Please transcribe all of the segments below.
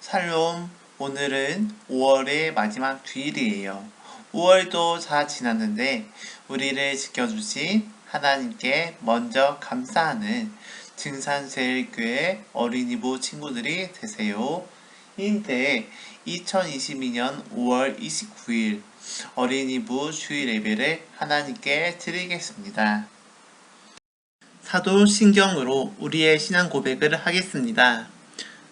샬롬. 오늘은 5월의 마지막 주일이에요. 5월도 다 지났는데 우리를 지켜주신 하나님께 먼저 감사하는 증산제일교회 어린이부 친구들이 되세요. 인데 2022년 5월 29일 어린이부 주일 예배를 하나님께 드리겠습니다. 사도 신경으로 우리의 신앙 고백을 하겠습니다.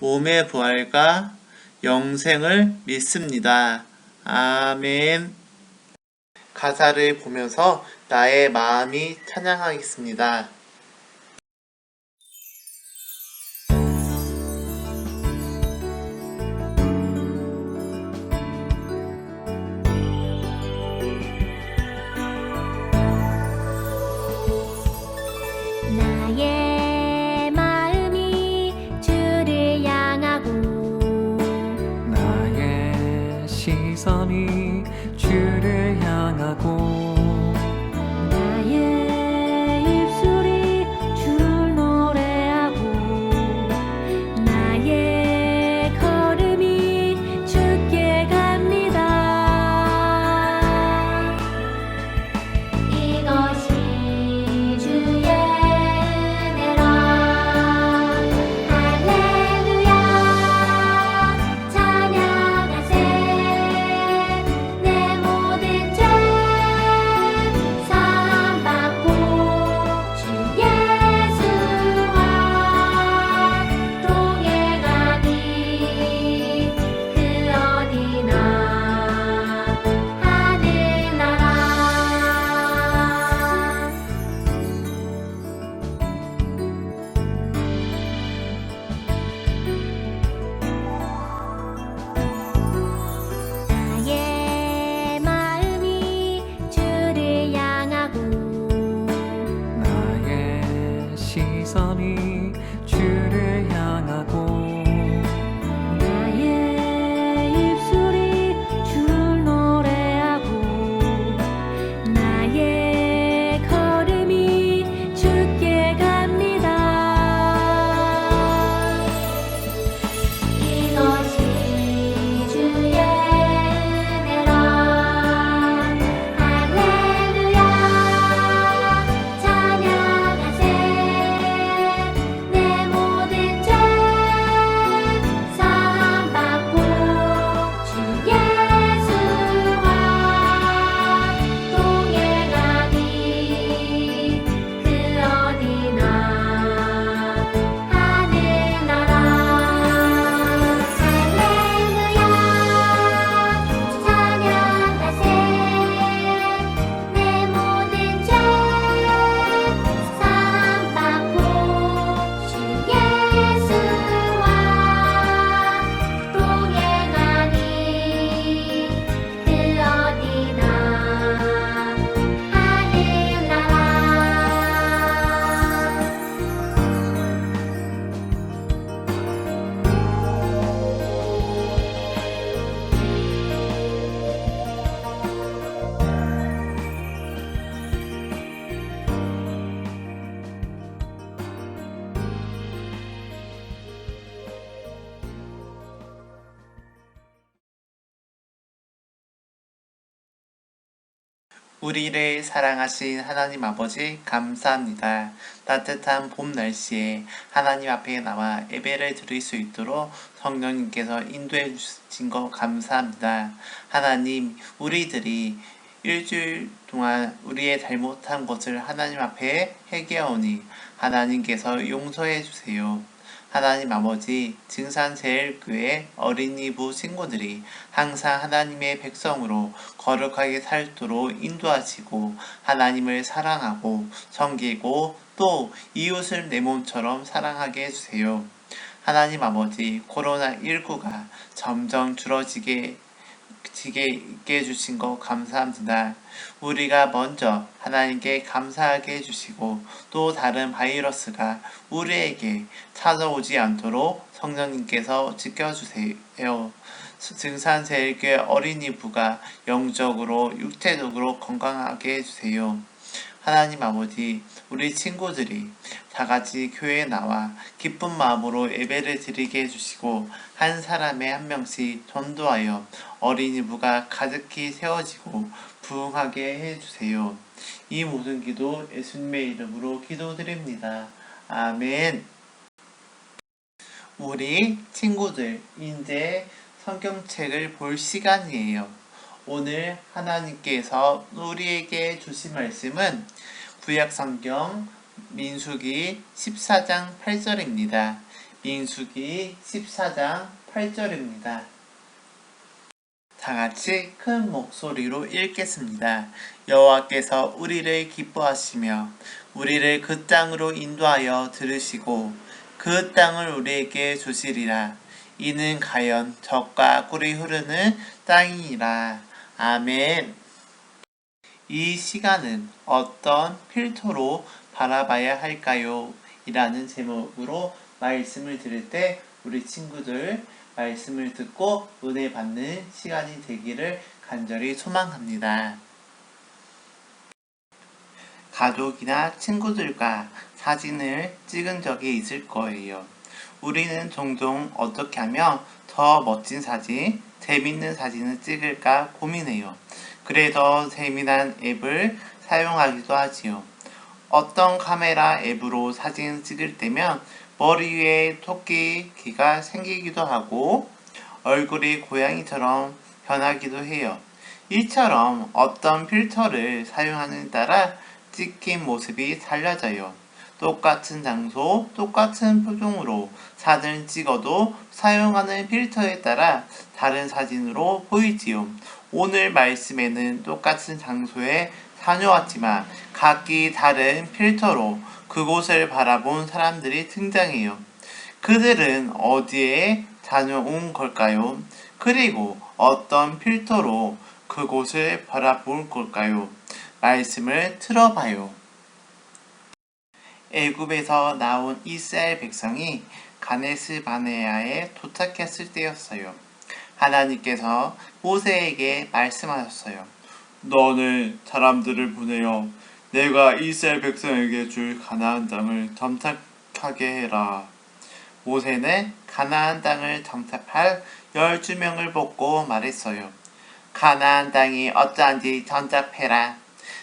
몸의 부활과 영생을 믿습니다. 아멘. 가사를 보면서 나의 마음이 찬양하겠습니다. sunny 우리를 사랑하신 하나님 아버지 감사합니다. 따뜻한 봄 날씨에 하나님 앞에 나와 예배를 드릴 수 있도록 성령님께서 인도해 주신 것 감사합니다. 하나님, 우리들이 일주일 동안 우리의 잘못한 것을 하나님 앞에 회개하오니 하나님께서 용서해 주세요. 하나님 아버지 증산제일교회 어린이부 친구들이 항상 하나님의 백성으로 거룩하게 살도록 인도하시고 하나님을 사랑하고 섬기고 또 이웃을 내 몸처럼 사랑하게 해주세요. 하나님 아버지 코로나19가 점점 줄어지게 지게 있게 해주신 거 감사합니다. 우리가 먼저 하나님께 감사하게 해주시고 또 다른 바이러스가 우리에게 찾아오지 않도록 성령님께서 지켜주세요. 증산세일교회 어린이부가 영적으로 육체적으로 건강하게 해주세요. 하나님 아버지, 우리 친구들이 다 같이 교회에 나와 기쁜 마음으로 예배를 드리게 해주시고 한 사람에 한 명씩 전도하여 어린이부가 가득히 세워지고 부흥하게 해주세요. 이 모든 기도 예수님의 이름으로 기도드립니다. 아멘. 우리 친구들, 이제 성경책을 볼 시간이에요. 오늘 하나님께서 우리에게 주신 말씀은 구약 성경 민수기 14장 8절입니다. 민수기 14장 8절입니다. 다 같이 큰 목소리로 읽겠습니다. 여호와께서 우리를 기뻐하시며 우리를 그 땅으로 인도하여 들으시고 그 땅을 우리에게 주시리라. 이는 가연 젖과 꿀이 흐르는 땅이니라. 아멘. 이 시간은 어떤 필터로 바라봐야 할까요? 이라는 제목으로 말씀을 들을 때 우리 친구들 말씀을 듣고 은혜 받는 시간이 되기를 간절히 소망합니다. 가족이나 친구들과 사진을 찍은 적이 있을 거예요. 우리는 종종 어떻게 하면 더 멋진 사진, 재밌는 사진을 찍을까 고민해요. 그래서 재미난 앱을 사용하기도 하지요. 어떤 카메라 앱으로 사진 찍을 때면 머리 위에 토끼 귀가 생기기도 하고 얼굴이 고양이처럼 변하기도 해요. 이처럼 어떤 필터를 사용하느냐에 따라 찍힌 모습이 달라져요. 똑같은 장소, 똑같은 표정으로 사진을 찍어도 사용하는 필터에 따라 다른 사진으로 보이지요. 오늘 말씀에는 똑같은 장소에 다녀왔지만 각기 다른 필터로 그곳을 바라본 사람들이 등장해요. 그들은 어디에 다녀온 걸까요? 그리고 어떤 필터로 그곳을 바라볼 걸까요? 말씀을 틀어봐요. 애굽에서 나온 이스라엘 백성이 가네스 바네아에 도착했을 때였어요. 하나님께서 모세에게 말씀하셨어요. 너는 사람들을 보내어 내가 이스라엘 백성에게 줄 가나안 땅을 정착하게 해라. 모세는 가나안 땅을 정착할 열두 명을 뽑고 말했어요. 가나안 땅이 어떠한지 정착해라.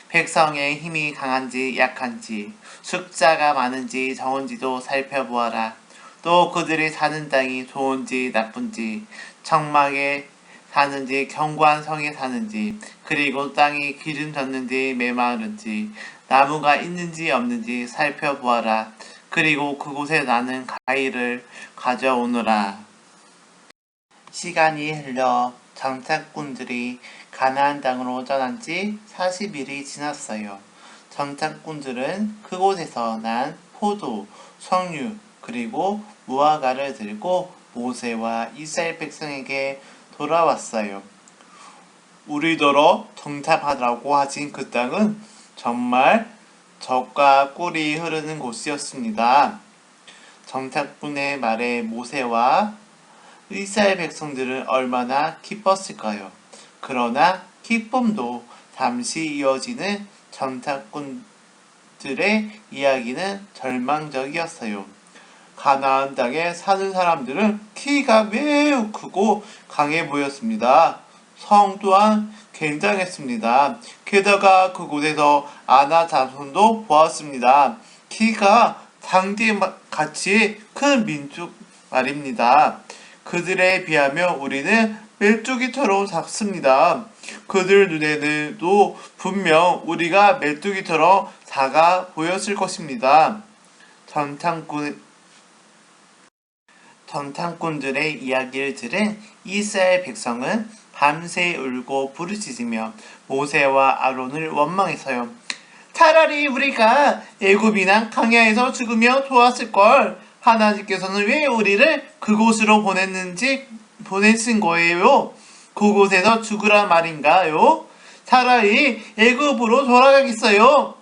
백성의 힘이 강한지 약한지 숫자가 많은지 적은지도 살펴보아라. 또 그들이 사는 땅이 좋은지 나쁜지 청막에 사는지 견고한 성에 사는지 그리고 땅이 기름 졌는지 메마른지 나무가 있는지 없는지 살펴보아라. 그리고 그곳에 나는 가위를 가져오너라. 시간이 흘러 정착꾼들이 가나안 땅으로 떠난 지 40일이 지났어요. 정착꾼들은 그곳에서 난 포도, 석류, 그리고 무화과를 들고 모세와 이스라엘 백성에게 돌아왔어요. 우리더러 정착하라고 하신 그 땅은 정말 젖과 꿀이 흐르는 곳이었습니다. 정착분의 말에 모세와 이스라엘 백성들은 얼마나 기뻤을까요? 그러나 기쁨도 잠시 이어지는 정착꾼들의 이야기는 절망적이었어요. 가나안 땅에 사는 사람들은 키가 매우 크고 강해 보였습니다. 성 또한 굉장했습니다. 게다가 그곳에서 아나 자손도 보았습니다. 키가 상대같이 큰 민족 말입니다. 그들에 비하면 우리는 메뚜기처럼 작습니다. 그들 눈에는도 분명 우리가 메뚜기처럼 작아 보였을 것입니다. 전창꾼 전창꾼들의 이야기를 들은 이스라엘 백성은 밤새 울고 부르짖으며 모세와 아론을 원망해서요. 차라리 우리가 애굽이나 강야에서 죽으며 좋았을 걸. 하나님께서는 왜 우리를 그곳으로 보냈는지 보내신 거예요. 그곳에서 죽으란 말인가요? 차라리 애굽으로 돌아가겠어요.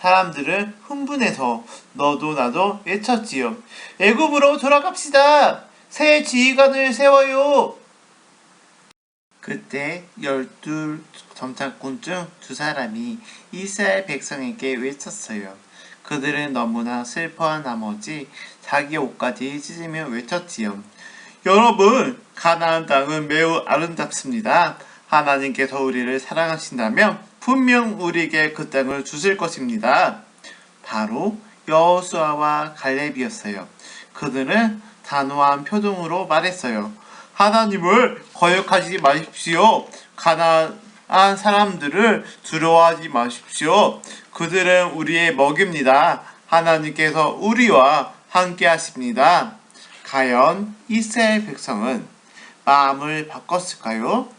사람들은 흥분해서 너도 나도 외쳤지요. 애굽으로 돌아갑시다. 새 지휘관을 세워요. 그때 열둘 정탐꾼 중 두 사람이 이스라엘 백성에게 외쳤어요. 그들은 너무나 슬퍼한 나머지 자기 옷까지 찢으며 외쳤지요. 여러분, 가나안 땅은 매우 아름답습니다. 하나님께서 우리를 사랑하신다면 분명 우리에게 그 땅을 주실 것입니다. 바로 여호수아와 갈렙이었어요. 그들은 단호한 표정으로 말했어요. 하나님을 거역하지 마십시오. 가나안 사람들을 두려워하지 마십시오. 그들은 우리의 먹입니다. 하나님께서 우리와 함께 하십니다. 과연 이스라엘 백성은 마음을 바꿨을까요?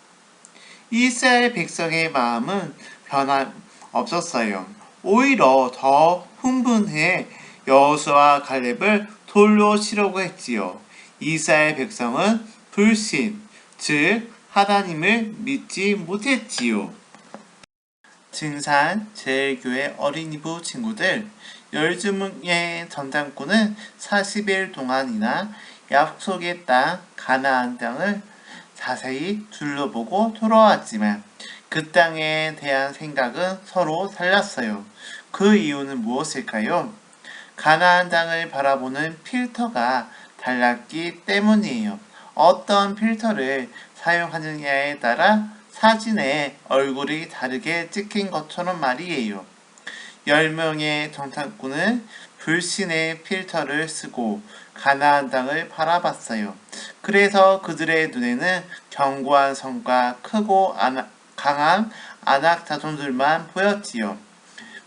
이스라엘 백성의 마음은 변함 없었어요. 오히려 더 흥분해 여호수아 갈렙을 돌려치려고 했지요. 이스라엘 백성은 불신, 즉 하나님을 믿지 못했지요. 증산 제일교회 어린이부 친구들 12명의 전장꾼은 40일 동안이나 약속의 땅 가나안 땅을 자세히 둘러보고 돌아왔지만 그 땅에 대한 생각은 서로 달랐어요. 그 이유는 무엇일까요? 가나안 땅을 바라보는 필터가 달랐기 때문이에요. 어떤 필터를 사용하느냐에 따라 사진에 얼굴이 다르게 찍힌 것처럼 말이에요. 10명의 정탐꾼은 불신의 필터를 쓰고 가나안 땅을 바라봤어요. 그래서 그들의 눈에는 견고한 성과 크고 강한 안악 자손들만 보였지요.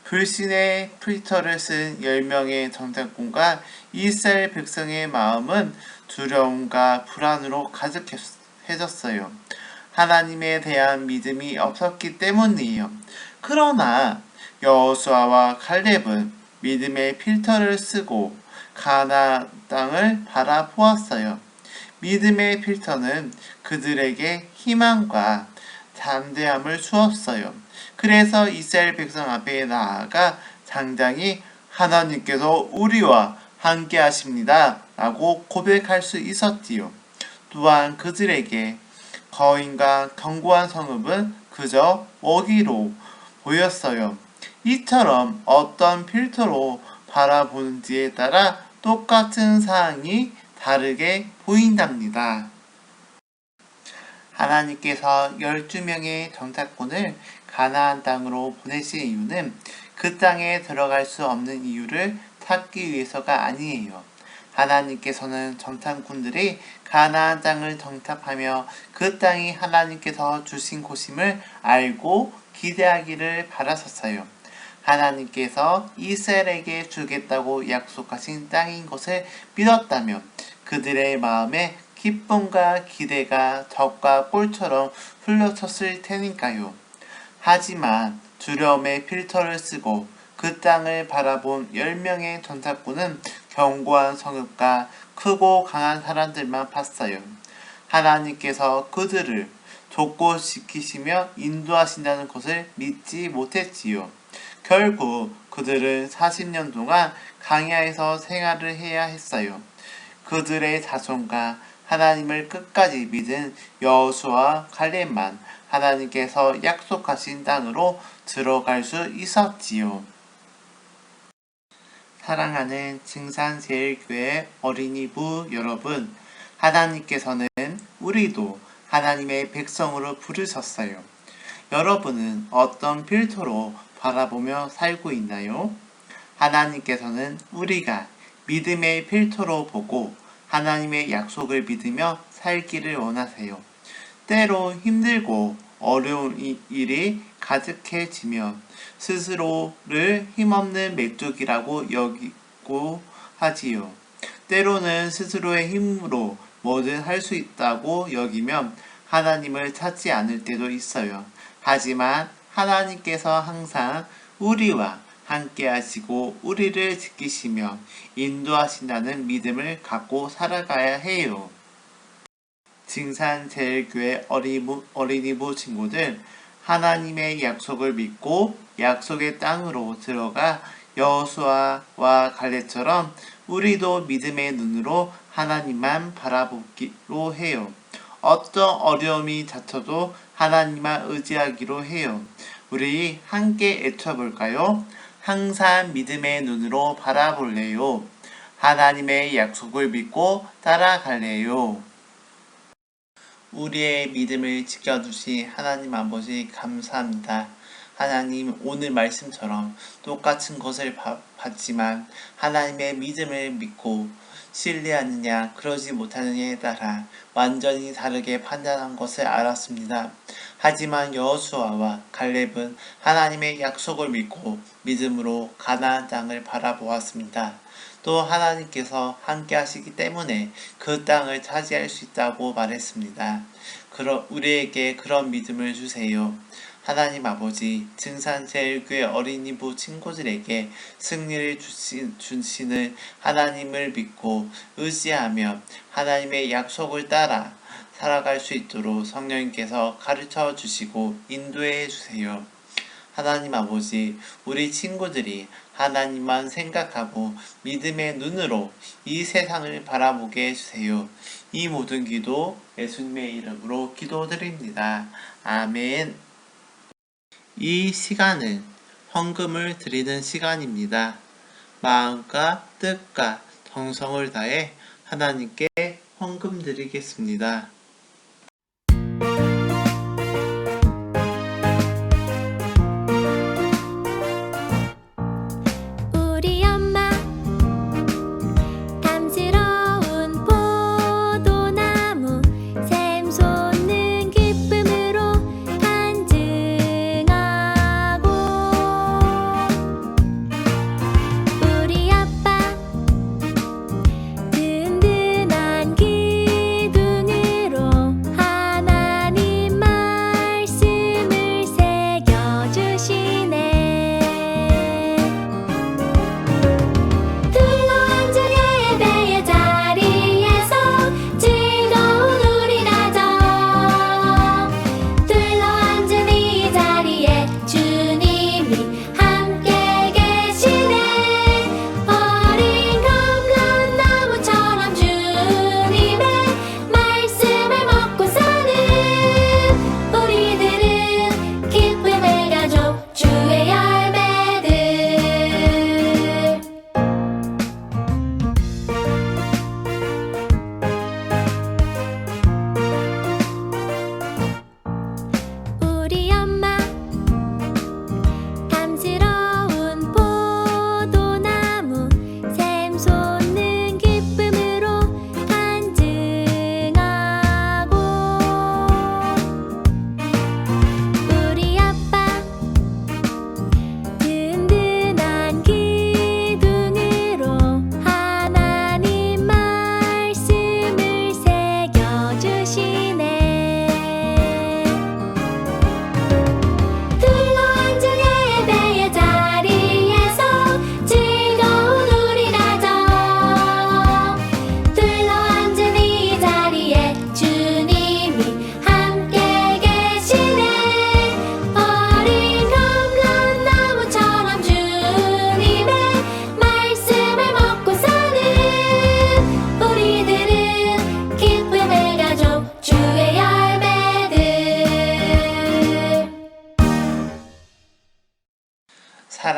불신의 필터를 쓴 10명의 정탐꾼과 이스라엘 백성의 마음은 두려움과 불안으로 가득해졌어요. 하나님에 대한 믿음이 없었기 때문이에요. 그러나 여호수아와 칼렙은 믿음의 필터를 쓰고 가나 땅을 바라보았어요. 믿음의 필터는 그들에게 희망과 담대함을 주었어요. 그래서 이스라엘 백성 앞에 나아가 당장히 하나님께서 우리와 함께 하십니다. 라고 고백할 수 있었지요. 또한 그들에게 거인과 견고한 성읍은 그저 먹이로 보였어요. 이처럼 어떤 필터로 바라보는지에 따라 똑같은 사항이 다르게 보인답니다. 하나님께서 12명의 정착꾼을 가나안 땅으로 보내신 이유는 그 땅에 들어갈 수 없는 이유를 찾기 위해서가 아니에요. 하나님께서는 정탐꾼들이 가나안 땅을 정탐하며 그 땅이 하나님께서 주신 곳임을 알고 기대하기를 바라셨어요. 하나님께서 이스라엘에게 주겠다고 약속하신 땅인 것을 믿었다면 그들의 마음에 기쁨과 기대가 적과 꿀처럼 흘러쳤을 테니까요. 하지만 두려움의 필터를 쓰고 그 땅을 바라본 10명의 전사꾼은 견고한 성읍과 크고 강한 사람들만 봤어요. 하나님께서 그들을 족고시키시며 인도하신다는 것을 믿지 못했지요. 결국 그들은 40년 동안 강야에서 생활을 해야 했어요. 그들의 자손과 하나님을 끝까지 믿은 여호수와 갈렙만 하나님께서 약속하신 땅으로 들어갈 수 있었지요. 사랑하는 증산제일교회 어린이부 여러분, 하나님께서는 우리도 하나님의 백성으로 부르셨어요. 여러분은 어떤 필터로 바라보며 살고 있나요? 하나님께서는 우리가 믿음의 필터로 보고 하나님의 약속을 믿으며 살기를 원하세요. 때로 힘들고 어려운 이- 일이 가득해지면 스스로를 힘없는 메뚜기라고 여기고 하지요. 때로는 스스로의 힘으로 뭐든 할 수 있다고 여기면 하나님을 찾지 않을 때도 있어요. 하지만 하나님께서 항상 우리와 함께 하시고 우리를 지키시며 인도하신다는 믿음을 갖고 살아가야 해요. 징산제일교회 어린이부, 친구들 하나님의 약속을 믿고 약속의 땅으로 들어가 여호수아와 갈렙처럼 우리도 믿음의 눈으로 하나님만 바라보기로 해요. 어떤 어려움이 닥쳐도 하나님만 의지하기로 해요. 우리 함께 애쳐볼까요? 항상 믿음의 눈으로 바라볼래요. 하나님의 약속을 믿고 따라갈래요. 우리의 믿음을 지켜주신 하나님 아버지 감사합니다. 하나님 오늘 말씀처럼 똑같은 것을 바- 봤지만 하나님의 믿음을 믿고 신뢰하느냐 그러지 못하느냐에 따라 완전히 다르게 판단한 것을 알았습니다. 하지만 여호수아와 갈렙은 하나님의 약속을 믿고 믿음으로 가나안 땅을 바라보았습니다. 또 하나님께서 함께 하시기 때문에 그 땅을 차지할 수 있다고 말했습니다. 그러, 우리에게 그런 믿음을 주세요. 하나님 아버지, 증산제일교회 어린이부 친구들에게 승리를 주시, 주시는 하나님을 믿고 의지하며 하나님의 약속을 따라 살아갈 수 있도록 성령님께서 가르쳐 주시고 인도해 주세요. 하나님 아버지, 우리 친구들이 하나님만 생각하고 믿음의 눈으로 이 세상을 바라보게 해주세요. 이 모든 기도 예수님의 이름으로 기도드립니다. 아멘. 이 시간은 헌금을 드리는 시간입니다. 마음과 뜻과 정성을 다해 하나님께 헌금 드리겠습니다.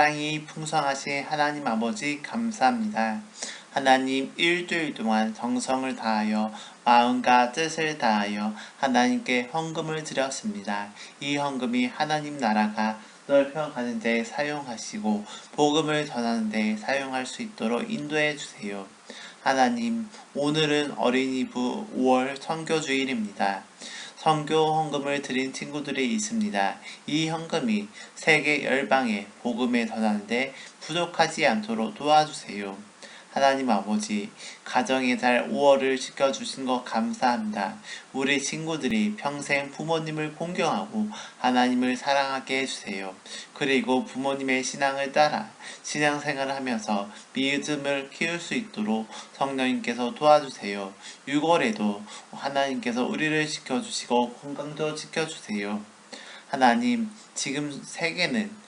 사랑이 풍성하신 하나님 아버지 감사합니다. 하나님 일주일 동안 정성을 다하여 마음과 뜻을 다하여 하나님께 헌금을 드렸습니다. 이 헌금이 하나님 나라가 넓혀가는 데 사용하시고 복음을 전하는 데 사용할 수 있도록 인도해 주세요. 하나님, 오늘은 어린이부 5월 선교주일입니다. 선교 헌금을 드린 친구들이 있습니다. 이 헌금이 세계 열방에 복음을 전하는데 부족하지 않도록 도와주세요. 하나님 아버지, 가정의 달 5월을 지켜주신 것 감사합니다. 우리 친구들이 평생 부모님을 공경하고 하나님을 사랑하게 해주세요. 그리고 부모님의 신앙을 따라 신앙생활을 하면서 믿음을 키울 수 있도록 성령님께서 도와주세요. 6월에도 하나님께서 우리를 지켜주시고 건강도 지켜주세요. 하나님, 지금 세계는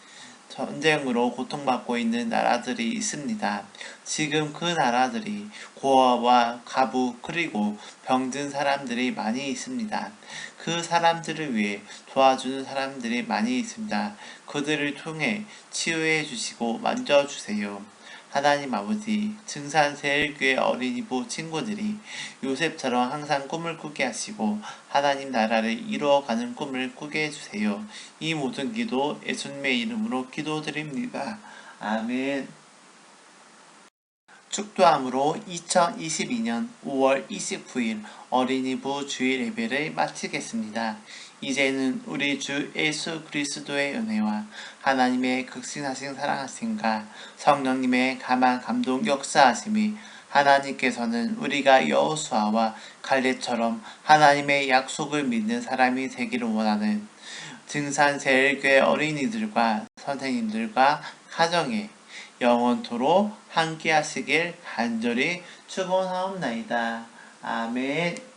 전쟁으로 고통받고 있는 나라들이 있습니다. 지금 그 나라들이 고아와 가부 그리고 병든 사람들이 많이 있습니다. 그 사람들을 위해 도와주는 사람들이 많이 있습니다. 그들을 통해 치유해 주시고 만져 주세요. 하나님 아버지, 증산 세일교회 어린이부 친구들이 요셉처럼 항상 꿈을 꾸게 하시고 하나님 나라를 이루어가는 꿈을 꾸게 해주세요. 이 모든 기도 예수님의 이름으로 기도드립니다. 아멘. 축도함으로 2022년 5월 29일 어린이부 주일 예배를 마치겠습니다. 이제는 우리 주 예수 그리스도의 은혜와 하나님의 극신하신 사랑하심과 성령님의 감한 감동 역사하심이 하나님께서는 우리가 여호수아와 갈렙처럼 하나님의 약속을 믿는 사람이 되기를 원하는 증산제일교회 어린이들과 선생님들과 가정에 영원토록 함께 하시길 간절히 축원하옵나이다. 아멘.